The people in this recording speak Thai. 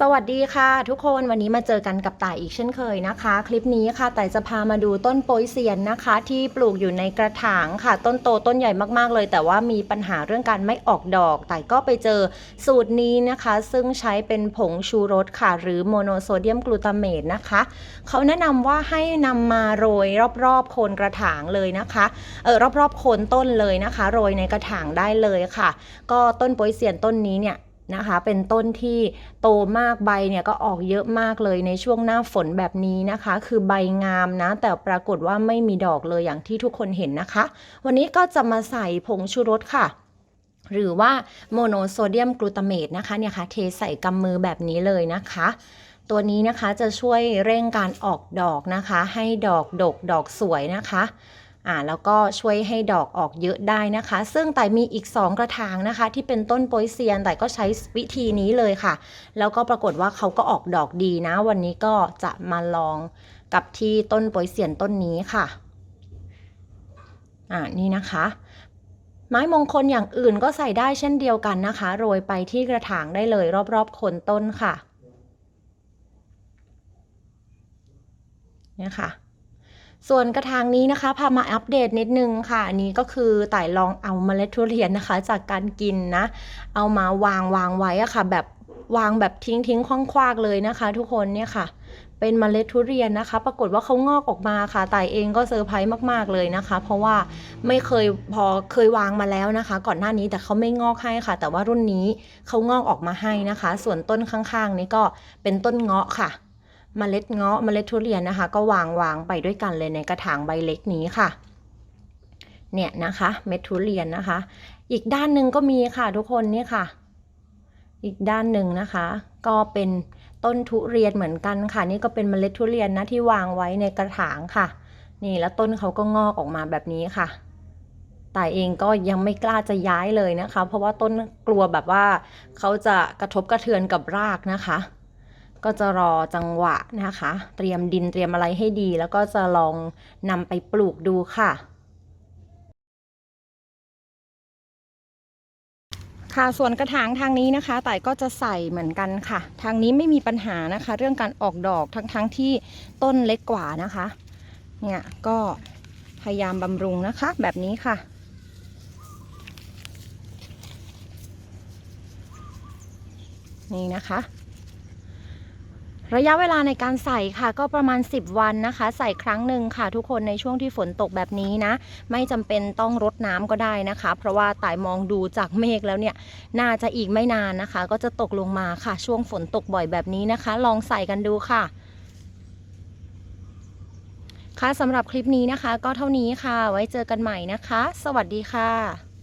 สวัสดีค่ะ ทุกคนวันนี้มาเจอกันกับต่ายอีกเช่นเคยนะคะ คลิปนี้ค่ะต่ายจะพามาดูต้นโปยเซียนนะคะ ที่ปลูกอยู่ในกระถางค่ะ ต้นโตต้นใหญ่มากๆเลย แต่ว่ามีปัญหาเรื่องการไม่ออกดอกต่ายก็ไปเจอสูตรนี้นะคะ ซึ่งใช้เป็นผงชูรสค่ะ หรือโมโนโซเดียมกลูตาเมตนะคะเขาแนะนำว่าให้นำมาโรยรอบๆโคนกระถางเลยนะคะเออรอบๆโคนต้นเลยนะคะ โรยในกระถางได้เลยค่ะ ก็ต้นโปยเซียนต้นนี้เนี่ย นะคะ เป็นต้นที่โตมากใบเนี่ยก็ออกเยอะมากเลยในช่วงหน้าฝนแบบนี้นะคะ คือใบงามนะ แต่ปรากฏว่าไม่มีดอกเลยอย่างที่ทุกคนเห็นนะคะ วันนี้ก็จะมาใส่ผงชูรสค่ะหรือว่าโมโนโซเดียมกลูตาเมตนะคะเนี่ยค่ะเทใส่กำมือแบบนี้เลยนะคะ ตัวนี้นะคะจะช่วยเร่งการออกดอกนะคะ ให้ดอกดกดอกสวยนะคะ อ่าแล้วก็ช่วยให้ดอกออกเยอะได้นะคะ ซึ่งแต่มีอีก 2 กระถางนะคะ ที่เป็นต้นโปยเซียนแต่ก็ใช้วิธีนี้เลยค่ะ แล้วก็ปรากฏว่าเขาก็ออกดอกดีนะ วันนี้ก็จะมาลองกับที่ต้นโปยเซียนต้นนี้ค่ะอ่านี่นะคะไม้มงคลอย่างอื่นก็ใส่ได้เช่นเดียวกันนะคะ โรยไปที่กระถางได้เลยรอบๆโคนต้นค่ะเนี่ยค่ะ ส่วนกระถางนี้นะคะพามาอัปเดตนิดนึงค่ะอันนี้ก็คือต่ายลองเอาเมล็ดทุเรียนนะคะ จากการกินนะ เอามาวางวางไว้อะค่ะ แบบวางแบบทิ้งทิ้งคว้างๆเลยนะคะ ทุกคนเนี่ยค่ะ เป็นเมล็ดทุเรียนนะคะ ปรากฏว่าเขางอกออกมาค่ะต่ายเองก็เซอร์ไพรส์มาก ๆเลยนะคะ เพราะว่าไม่เคยพอเคยวางมาแล้วนะคะ ก่อนหน้านี้แต่เขาไม่งอกให้ค่ะ แต่ว่ารุ่นนี้เขางอกออกมาให้นะคะ ส่วนต้นข้างๆ นี้ก็เป็นต้นเงาะค่ะ เมล็ดเงาะเมล็ดทุเรียนนะคะ ก็วางวางไปด้วยกันเลยในกระถางใบเล็กนี้ค่ะ เนี่ยนะคะ เม็ดทุเรียนนะคะ อีกด้านหนึ่งก็มีค่ะทุกคนนี่ค่ะ อีกด้านหนึ่งนะคะ ก็เป็นต้นทุเรียนเหมือนกันค่ะ นี่ก็เป็นเมล็ดทุเรียนนะที่วางไว้ในกระถางค่ะ นี่แล้วต้นเขาก็งอกออกมาแบบนี้ค่ะแต่เองก็ยังไม่กล้าจะย้ายเลยนะคะ เพราะว่าต้นกลัวแบบว่าเขาจะกระทบกระเทือนกับรากนะคะ ก็จะรอจังหวะนะคะ เตรียมดินเตรียมอะไรให้ดี แล้วก็จะลองนำไปปลูกดูค่ะค่ะส่วนกระถางทางนี้นะคะแต่ก็จะใส่เหมือนกันค่ะ ทางนี้ไม่มีปัญหานะคะ เรื่องการออกดอกทั้งๆทที่ต้นเล็กกว่านะคะเนี่ยก็พยายามบำรุงนะคะ แบบนี้ค่ะ นี่นะคะ ระยะเวลาในการใส่ค่ะก็ประมาณ 10 วันนะคะ ใส่ครั้งหนึ่งค่ะ ทุกคนในช่วงที่ฝนตกแบบนี้นะ ไม่จำเป็นต้องรดน้ำก็ได้นะคะ เพราะว่าต่ายมองดูจากเมฆแล้วเนี่ยน่าจะอีกไม่นานนะคะ ก็จะตกลงมาค่ะ ช่วงฝนตกบ่อยแบบนี้นะคะ ลองใส่กันดูค่ะค่ะสำหรับคลิปนี้นะคะ ก็เท่านี้ค่ะ ไว้เจอกันใหม่นะคะ สวัสดีค่ะ